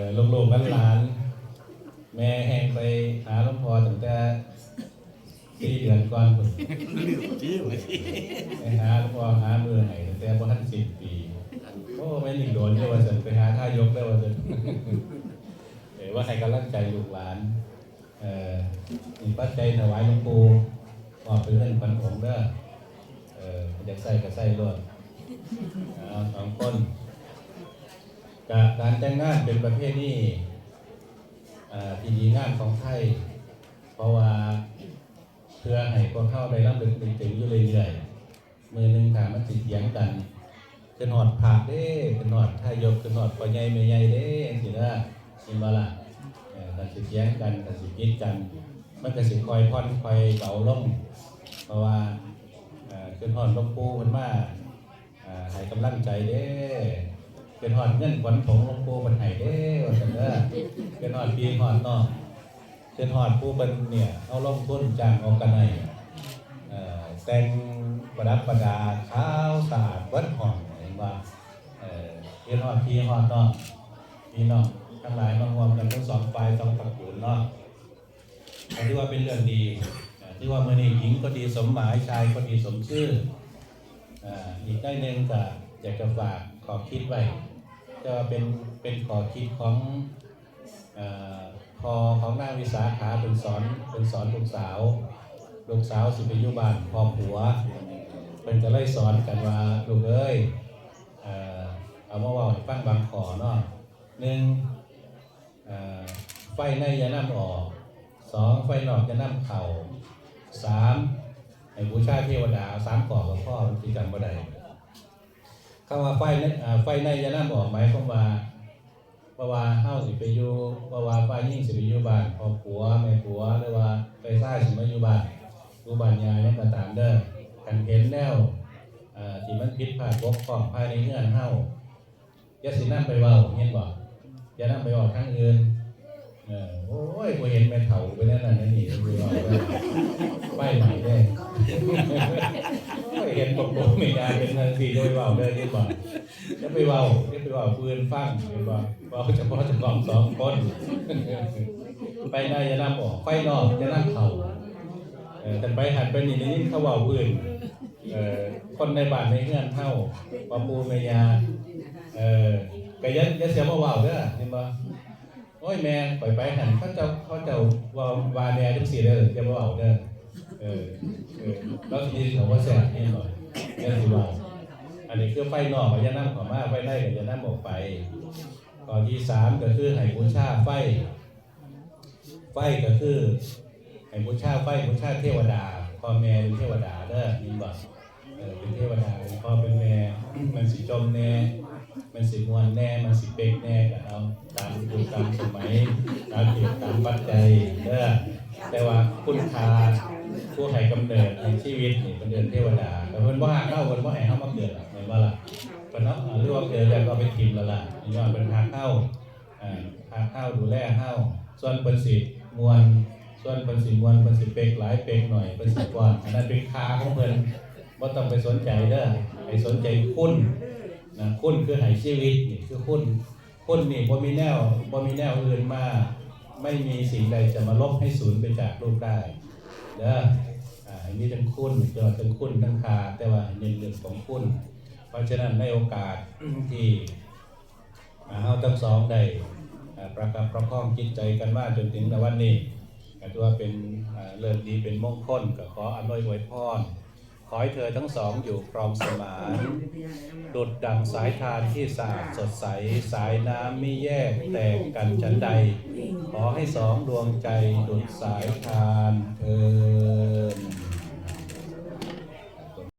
อลูกๆหลานๆแม่แหงไปหาหลวงพ่อตั้งแต่สี่เดือนก่อนพุ่นลืมชื่อไว้ที่ไปหาหลวงพ่อหามือให้ตั้งแต่บ่ทันสิบปีโอ้ไม่หนีโดนเจ้าว่าจะไปหาท่ายกได้ว่าจะเออว่าให้กำลังใจลูกหลานเอ่อมีปัจจัยถวายหลวงปู่มอบเป็นเงินพันองค์เด้อเอออยากใส่ก็ใส่รวดเอาสองคน การแต่งงานเป็นประเภทนี้ที่ดีงามของไทย เพราะว่าเพื่อให้พวกเข้าได้รับเรื่องถึงอยู่เรื่อยๆมือหนึ่งถามมันติดเถียงกันขึ้นหอดผักเด้ขึ้นหอดทายกขึ้นหอดปอใหญ่เมยใหญ่เด้สิเด้อเห็นบ่ล่ะเอ่อกันสิแย้งกันกันสิคิดกัน มันก็สิคอยพ่อนคอยเบาลงเพราะว่าขึ้นหอดลวงปูมันมาเอ่อให้กำลังใจเด้ ขึ้นหอดเงินขวัญของหลวงปู่มันให้เด้ว่าซั่นเด้อขึ้นหอดปีหอดเนาะขึ้นหอดผู้เป็นเนี่ยเอาลงทุนจ้างออกกันให้เอ่อแต่งประดับประดาขาวสะอาดเบิดห้องเห็นว่าเอ่อขึ้นหอดปีหอดเนาะพี่น้องทั้งหลายมารวมกันทั้งสองฝ่ายสองตระกูลเนาะอันที่ว่าเป็นเรื่องดีอ่าที่ว่าเมื่อนี้หญิงก็ดีสมหมายชายก็ดีสมชื่ออีกได้หนึ่งก็อยากจะฝากขอคิดไว้ ก็เป็นเป็นขอคิดของอพอของนางวิสาขาเป็นสอนเป็นสอนลูกสาวลูกสาวสิไปอยุบานพร้อมผัวเป็นจะไล่สอนกันว่าลูกเอ้ยเอามาว่าให้ฟังบางขอเนาะหนึ่งไฟในยาน้ำออกสองไฟนอกอยาน้ำเข่าสามให้บูชาเทวดาสามก่อกับพ่อมันที่จำบ่ได้ คำว่าไฟในอ่าไฟในยาน้ำออกหมายความว่าเพราะว่าเฮาสิไปอยู่เพราะว่าฝ่ายยิ่งสิไปอยู่บ้านพอผัวแม่ผัวหรือว่าไปซ่ายสิมาอยู่บ้านอยู่บ้านยายยังก็ตามเด้อกันเห็นแนวอ่อที่มันผิดพลาดบกพร่องภายในเงื่อนเฮาอย่าสินั่นไปเว่าเห็นบ่อย่านั่นไปเว่าทางอื่นเออโอ้ยบ่เห็นแม่เฒ่าไปนั่นนั่นนี่ไปไปใหม่เด้ เห็นบอกบอกไม่ได้เป็นทันทีโดยเว้าได้ที่บ่อย่าไปเว้าอย่าไปเว้าปืนฟังเห็นบ่เว้าเฉพาะเฉพาะสองคนไปได้อย่านำออกไปนอกอย่านำเข้าเออแต่ไปหันไปนี่นี่เขาเว้าปืนเอ่อคนในบ้านในเฮือนเฮาว่าปู่แม่ย่าเออก็อยันยันเสียมาว่าวเด้อเห็นบ่โอ้ยแม่ปล่อยไปหันเขาเจ้าเขาเจ้าว่าวาแม่จังซี่เด้ออย่ามาว่าวเด้อ เออเออแล้วทีนี้เขาว่าแซ่บนี่หน่อยยันสิว่าอันนี้คือไฟนอกก็อย่านำเข้ามาไฟในก็อย่านำออกไปข้อที่สามก็คือให้บูชาไฟ ไฟก็คือให้บูชาไฟบูชาเทวดาพ่อแม่เป็นเทวดาเด้อนี่บ่เออเป็นเทวดาเป็นพ่อเป็นแม่มันสิจมแน่มันสิมวนแน่มันสิเป็กแน่ก็เอาตามยุคตามสมัยตามเหตุตามปัจจัยเด้อแต่ว่าคุณค่า ผู้ให้กำเนิดในชีวิตนี่เป็นเดือนเทวดาแต่เพิ่นบ่ฮักเฮาเพิ่นบ่ให้เฮามาเกิดเหรอกแม่นบ่ล่ะเพิ่นเนาะหรือว่าเกิดแล้วก็เอาไปทิ่มแล้วล่ะย้อนเพิ่นฮักเฮาอ่าฮักเฮาดูแลเฮาส่วนเพิ่นสิมวนส่วนเพิ่นสิมวนเพิ่นสิเป็กหลายเป็กหน่อยเพิ่นสิกว้าอันนั้นเป็นคาของเพิ่นบ่ต้องไปสนใจเด้อให้สนใจคุณนะคุณคือให้ชีวิตนี่คือคุณคุณนี่บ่มีแนวบ่มีแนวอื่นมาไม่มีสิ่งใดจะมาลบให้สูญไปจากโลกได้เด้อันนี้ทั้งคุณจอดทั้งคุณทั้งคาแต่ว่าในเรื่องของคุณ เพราะฉะนั้นในโอกาสที่อ่าเฮาทั้งสองได้ประคับประคองจิตใจกันมาจนถึงในวันนี้ก็ถือว่าเป็นเริ่มดีเป็นมงคลก็ขออำนวยอวยพรขอให้เธอทั้งสองอยู่ครองสมานดุดดังสายทานที่สะอาดสดใส สายน้ำไม่แยกแตกกันฉันใด ขอให้สองดวงใจดุดสายทานเทิน